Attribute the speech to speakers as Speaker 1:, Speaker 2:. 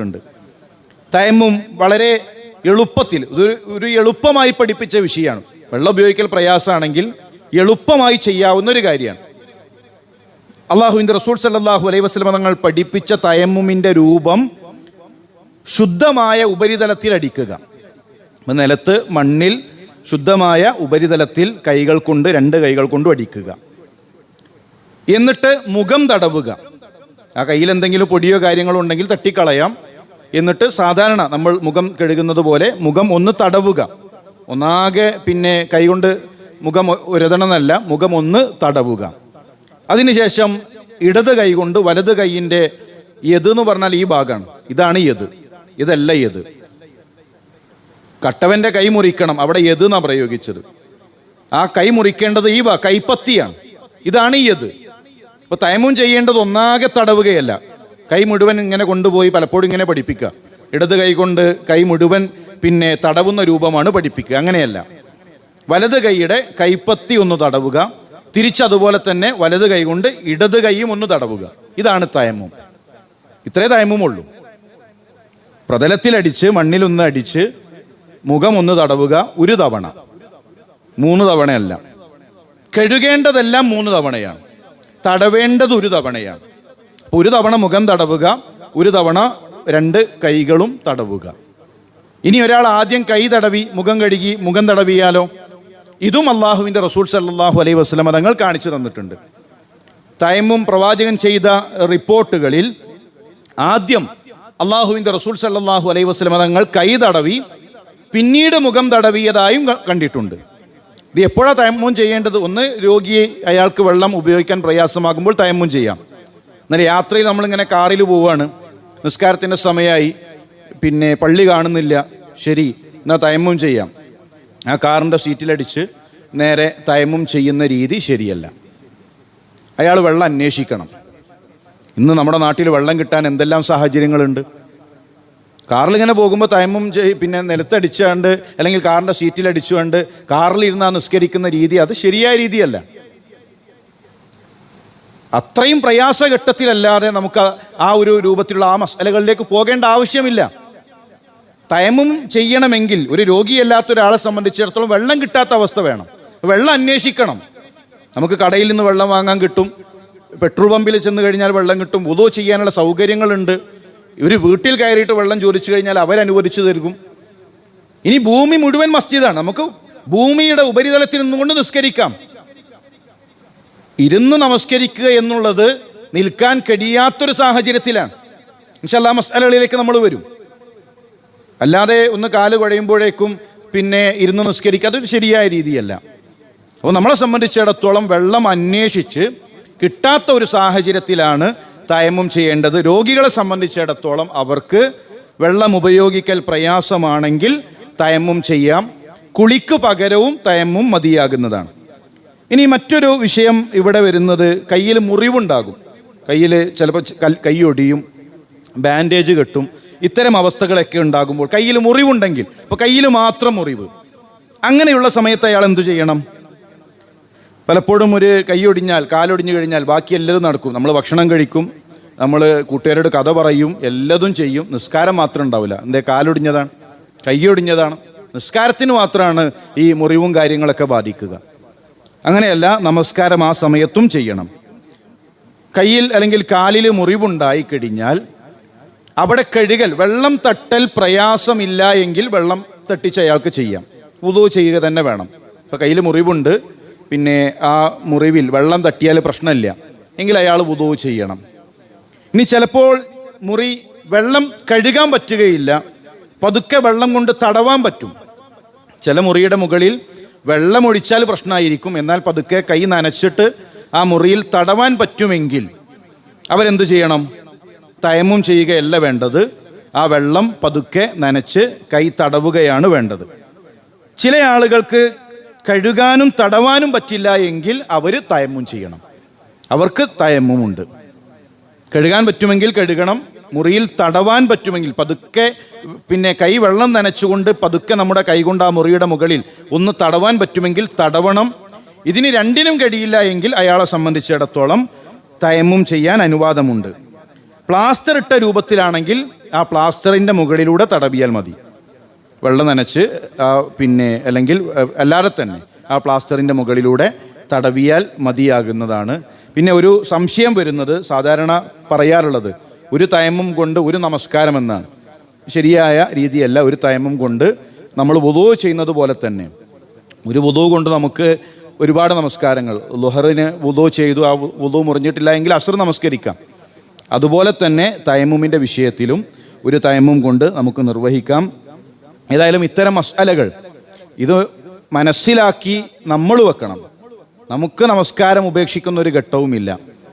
Speaker 1: കണ്ടിട്ടുണ്ട് തയമ്മും വളരെ എളുപ്പത്തിൽ ഇതൊരു ഒരു എളുപ്പമായി പഠിപ്പിച്ച വിഷയമാണ്. വെള്ളം ഉപയോഗിക്കൽ പ്രയാസമാണെങ്കിൽ എളുപ്പമായി ചെയ്യാവുന്ന ഒരു കാര്യമാണ്. അള്ളാഹുവിന്റെ റസൂൽ സല്ലാഹു അലൈഹി വസ്ലമ തങ്ങൾ പഠിപ്പിച്ച തയമ്മുമിന്റെ രൂപം ശുദ്ധമായ ഉപരിതലത്തിൽ അടിക്കുക. നിലത്ത് മണ്ണിൽ ശുദ്ധമായ ഉപരിതലത്തിൽ കൈകൾ കൊണ്ട് രണ്ട് കൈകൾ കൊണ്ടും അടിക്കുക. എന്നിട്ട് മുഖം തടവുക. ആ കയ്യിൽ എന്തെങ്കിലും പൊടിയോ കാര്യങ്ങളോ ഉണ്ടെങ്കിൽ തട്ടിക്കളയാം. എന്നിട്ട് സാധാരണ നമ്മൾ മുഖം കഴുകുന്നത് പോലെ മുഖം ഒന്ന് തടവുക. ഒന്നാകെ പിന്നെ കൈകൊണ്ട് മുഖം ഉരതണമെന്നല്ല മുഖം ഒന്ന് തടവുക. അതിനുശേഷം ഇടത് കൈ കൊണ്ട് വലത് കൈയിന്റെ യത് എന്ന് പറഞ്ഞാൽ ഈ ഭാഗമാണ് ഇതാണ് യത് ഇതല്ല യത് കട്ടവന്റെ കൈ മുറിക്കണം. അവിടെ യത് എന്നാണ് പ്രയോഗിച്ചത്. ആ കൈ മുറിക്കേണ്ടത് ഈ കൈപ്പത്തിയാണ്. ഇതാണ് ഈ യത് ഇപ്പൊ തയമം ചെയ്യേണ്ടത് ഒന്നാകെ തടവുകയല്ല. കൈ മുഴുവൻ ഇങ്ങനെ കൊണ്ടുപോയി പലപ്പോഴും ഇങ്ങനെ പഠിപ്പിക്കുക. ഇടത് കൈ കൊണ്ട് കൈ മുഴുവൻ പിന്നെ തടവുന്ന രൂപമാണ് പഠിപ്പിക്കുക. അങ്ങനെയല്ല. വലത് കൈയുടെ കൈപ്പത്തി ഒന്ന് തടവുക. തിരിച്ചതുപോലെ തന്നെ വലത് കൈ കൊണ്ട് ഇടത് കൈയും ഒന്ന് തടവുക. ഇതാണ് തയമും. ഇത്രേ തയമ്മുള്ളൂ പ്രതലത്തിലടിച്ച് മണ്ണിലൊന്ന് അടിച്ച് മുഖം ഒന്ന് തടവുക ഒരു തവണ. മൂന്ന് തവണയല്ല. കഴുകേണ്ടതെല്ലാം മൂന്ന് തവണയാണ്. തടവേണ്ടത് ഒരു തവണയാണ്. അപ്പോൾ ഒരു തവണ മുഖം തടവുക ഒരു തവണ രണ്ട് കൈകളും തടവുക. ഇനി ഒരാൾ ആദ്യം കൈ തടവി മുഖം കഴുകി മുഖം തടവിയാലോ? ഇതും അള്ളാഹുവിന്റെ റസൂൽ സല്ലാഹു അലൈഹി വസ്ലമ തങ്ങൾ കാണിച്ചു തന്നിട്ടുണ്ട്. തയമും പ്രവാചകൻ ചെയ്ത റിപ്പോർട്ടുകളിൽ ആദ്യം അള്ളാഹുവിന്റെ റസൂൽ സല്ലാഹു അലൈഹി വസ്ലമ തങ്ങൾ കൈ തടവി പിന്നീട് മുഖം തടവിയതായും കണ്ടിട്ടുണ്ട്. ഇത് എപ്പോഴാണ് തയമ്മും ചെയ്യേണ്ടത്? ഒന്ന് രോഗിയെ അയാൾക്ക് വെള്ളം ഉപയോഗിക്കാൻ പ്രയാസമാകുമ്പോൾ തയമ്മും ചെയ്യാം. എന്നാൽ യാത്രയിൽ നമ്മളിങ്ങനെ കാറിൽ പോവുകയാണ് നിസ്കാരത്തിന്റെ സമയമായി. പിന്നെ പള്ളി കാണുന്നില്ല. ശരി എന്നാൽ തയമ്മും ചെയ്യാം. ആ കാറിന്റെ സീറ്റിലടിച്ച് നേരെ തയമ്മും ചെയ്യുന്ന രീതി ശരിയല്ല. അയാൾ വെള്ളം അന്വേഷിക്കണം. ഇന്ന് നമ്മുടെ നാട്ടിൽ വെള്ളം കിട്ടാൻ എന്തെല്ലാം സാഹചര്യങ്ങളുണ്ട്? കാറിൽ ഇങ്ങനെ പോകുമ്പോൾ തയമ്മും ചെയ് പിന്നെ നിലത്തടിച്ചുകൊണ്ട് അല്ലെങ്കിൽ കാറിന്റെ സീറ്റിലടിച്ചുകൊണ്ട് കാറിലിരുന്നാൽ നിസ്കരിക്കുന്ന രീതി. അത് ശരിയായ രീതിയല്ല. അത്രയും പ്രയാസഘട്ടത്തിലല്ലാതെ നമുക്ക് ആ ഒരു രൂപത്തിലുള്ള ആ മസലകളിലേക്ക് പോകേണ്ട ആവശ്യമില്ല. തയമും ചെയ്യണമെങ്കിൽ ഒരു രോഗിയല്ലാത്ത ഒരാളെ സംബന്ധിച്ചിടത്തോളം വെള്ളം കിട്ടാത്ത അവസ്ഥ വേണം. വെള്ളം അന്വേഷിക്കണം. നമുക്ക് കടയിൽ നിന്ന് വെള്ളം വാങ്ങാൻ കിട്ടും. പെട്രോൾ പമ്പിൽ ചെന്ന് കഴിഞ്ഞാൽ വെള്ളം കിട്ടും. ഉതോ ചെയ്യാനുള്ള സൗകര്യങ്ങളുണ്ട്. ഒരു വീട്ടിൽ കയറിയിട്ട് വെള്ളം ചോദിച്ചു കഴിഞ്ഞാൽ അവരനുവദിച്ചു തരും ഇനി ഭൂമി മുഴുവൻ മസ്ജിദാണ്. നമുക്ക് ഭൂമിയുടെ ഉപരിതലത്തിൽ നിന്നുകൊണ്ട് നിസ്കരിക്കാം. ഇരുന്ന് നമസ്കരിക്കുക എന്നുള്ളത് നിൽക്കാൻ കഴിയാത്തൊരു സാഹചര്യത്തിലാണ്. ഇൻഷല്ലാ മസ്അലകളിലേക്ക് നമ്മൾ വരും. അല്ലാതെ ഒന്ന് കാൽ കുഴയുമ്പോഴേക്കും പിന്നെ ഇരുന്ന് നിസ്കരിക്കുക അതൊരു ശരിയായ രീതിയല്ല. അപ്പോൾ നമ്മളെ സംബന്ധിച്ചിടത്തോളം വെള്ളം അന്വേഷിച്ച് കിട്ടാത്ത ഒരു സാഹചര്യത്തിലാണ് തയമം ചെയ്യേണ്ടത്. രോഗികളെ സംബന്ധിച്ചിടത്തോളം അവർക്ക് വെള്ളം ഉപയോഗിക്കൽ പ്രയാസമാണെങ്കിൽ തയമ്മും ചെയ്യാം. കുളിക്ക് പകരവും തയമ്മും മതിയാകുന്നതാണ്. ഇനി മറ്റൊരു വിഷയം ഇവിടെ വരുന്നത് കയ്യിൽ മുറിവുണ്ടാകും. കയ്യിൽ ചിലപ്പോൾ കൈയൊടിയും ബാൻഡേജ് കെട്ടും ഇത്തരം അവസ്ഥകളൊക്കെ ഉണ്ടാകുമ്പോൾ കയ്യിൽ മുറിവുണ്ടെങ്കിൽ ഇപ്പോൾ കയ്യിൽ മാത്രം മുറിവ്. അങ്ങനെയുള്ള സമയത്ത് അയാൾ എന്തു ചെയ്യണം? പലപ്പോഴും ഒരു കൈയൊടിഞ്ഞാൽ കാലൊടിഞ്ഞു കഴിഞ്ഞാൽ ബാക്കി എല്ലാവരും നടക്കും. നമ്മൾ ഭക്ഷണം കഴിക്കും നമ്മൾ കൂട്ടുകാരോട് കഥ പറയും എല്ലാതും ചെയ്യും. നിസ്കാരം മാത്രം ഉണ്ടാവില്ല. എന്തേ? കാലൊടിഞ്ഞതാണ് കൈയൊടിഞ്ഞതാണ് നിസ്കാരത്തിന് മാത്രമാണ് ഈ മുറിവും കാര്യങ്ങളൊക്കെ ബാധിക്കുക. അങ്ങനെയല്ല നമസ്കാരം ആ സമയത്തും ചെയ്യണം. കയ്യിൽ അല്ലെങ്കിൽ കാലിൽ മുറിവുണ്ടായി കഴിഞ്ഞാൽ അവിടെ കഴുകൽ വെള്ളം തട്ടൽ പ്രയാസമില്ല എങ്കിൽ വെള്ളം തട്ടിച്ച് അയാൾക്ക് ചെയ്യാം. പുതു ചെയ്യുക തന്നെ വേണം. ഇപ്പോൾ കയ്യിൽ മുറിവുണ്ട് പിന്നെ ആ മുറിവിൽ വെള്ളം തട്ടിയാൽ പ്രശ്നമില്ല. എങ്കിൽ അയാൾ പുതു ചെയ്യണം. ഇനി ചിലപ്പോൾ മുറി വെള്ളം കഴുകാൻ പറ്റുകയില്ല. പതുക്കെ വെള്ളം കൊണ്ട് തടവാൻ പറ്റും. ചില മുറിയുടെ മുകളിൽ വെള്ളം ഒഴിച്ചാൽ പ്രശ്നമായിരിക്കും. എന്നാൽ പതുക്കെ കൈ നനച്ചിട്ട് ആ മുറിയിൽ തടവാൻ പറ്റുമെങ്കിൽ അവരെന്ത് ചെയ്യണം? തയമും ചെയ്യുകയല്ല വേണ്ടത്. ആ വെള്ളം പതുക്കെ നനച്ച് കൈ തടവുകയാണ് വേണ്ടത്. ചില ആളുകൾക്ക് കഴുകാനും തടവാനും പറ്റില്ല എങ്കിൽ അവർ തയമ്മും ചെയ്യണം. അവർക്ക് തയമ്മുമുണ്ട് കഴുകാൻ പറ്റുമെങ്കിൽ കഴുകണം. മുറിയിൽ തടവാൻ പറ്റുമെങ്കിൽ പതുക്കെ പിന്നെ കൈ വെള്ളം നനച്ചുകൊണ്ട് പതുക്കെ നമ്മുടെ കൈകൊണ്ട് ആ മുറിയുടെ മുകളിൽ ഒന്ന് തടവാൻ പറ്റുമെങ്കിൽ തടവണം. ഇതിന് രണ്ടിനും കഴിയില്ല എങ്കിൽ അയാളെ സംബന്ധിച്ചിടത്തോളം തയമ്മും ചെയ്യാൻ അനുവാദമുണ്ട്. പ്ലാസ്റ്റർ ഇട്ട രൂപത്തിലാണെങ്കിൽ ആ പ്ലാസ്റ്ററിന്റെ മുകളിലൂടെ തടവിയാൽ മതി. വെള്ളം നനച്ച് പിന്നെ അല്ലെങ്കിൽ അല്ലാതെ തന്നെ ആ പ്ലാസ്റ്ററിന്റെ മുകളിലൂടെ തടവിയാൽ മതിയാകുന്നതാണ്. പിന്നെ ഒരു സംശയം വരുന്നത് സാധാരണ പറയാറുള്ളത് ഒരു തയമം കൊണ്ട് ഒരു നമസ്കാരം എന്നാണ് ശരിയായ രീതിയല്ല ഒരു തയമം കൊണ്ട് നമ്മൾ വുദോ ചെയ്യുന്നത് പോലെ തന്നെ. ഒരു വുദോ കൊണ്ട് നമുക്ക് ഒരുപാട് നമസ്കാരങ്ങൾ. ലുഹറിന് വുദോ ചെയ്തു ആ വുദോ മുറിഞ്ഞിട്ടില്ല എങ്കിൽ അസർ നമസ്കരിക്കാം. അതുപോലെ തന്നെ തയമുമിന്റെ വിഷയത്തിലും ഒരു തയമും കൊണ്ട് നമുക്ക് നിർവഹിക്കാം. ഏതായാലും ഇത്തരം മസാലകൾ ഇത് മനസ്സിലാക്കി നമ്മൾ വെക്കണം. നമുക്ക് നമസ്കാരം ഉപേക്ഷിക്കുന്ന ഒരു ഘട്ടവുമില്ല.